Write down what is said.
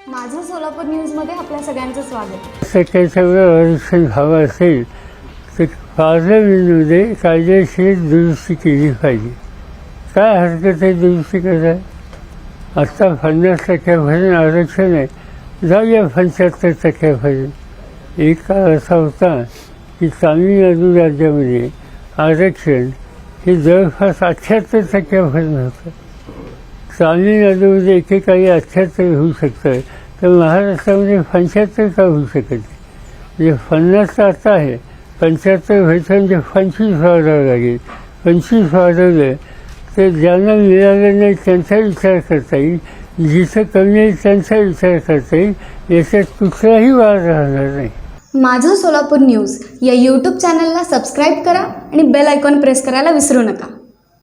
सोलापूर न्यूजमध्ये आपल्या सगळ्यांचं स्वागत. टक्क्याच्या सगळं आरक्षण हवं असेल तर पार्लमेंटमध्ये कायदेशीर दुरुस्ती केली पाहिजे. काय हरकत आहे दुरुस्ती करायला आत्ता पन्नास टक्क्यापर्यंत आरक्षण आहे. जाऊया पंच्याहत्तर टक्क्यापर्यंत एक काळ असा होता की तामिळनाडू राज्यामध्ये आरक्षण हे जवळपास अठ्ठ्याहत्तर टक्क्यापर्यंत होतं. तामिळनाडूमध्ये एकेकाळी अठ्ठ्याहत्तर होऊ शकतं. तर महाराष्ट्रामध्ये पंच्याहत्तर का होऊ शकत म्हणजे पन्नास तर आता आहे. पंच्याहत्तर व्हायचं म्हणजे पंचवीस वाढावं लागेल. पंचवीस वाढवलं तर ज्यांना मिळालं नाही त्यांचा विचार करता येईल. जिथं कमी आहे त्यांचा विचार करता येईल. याच्यात कुठलाही वाद राहणार नाही. माझं सोलापूर न्यूज या यूट्यूब चॅनलला सबस्क्राईब करा आणि बेल आयकॉन प्रेस करायला विसरू नका.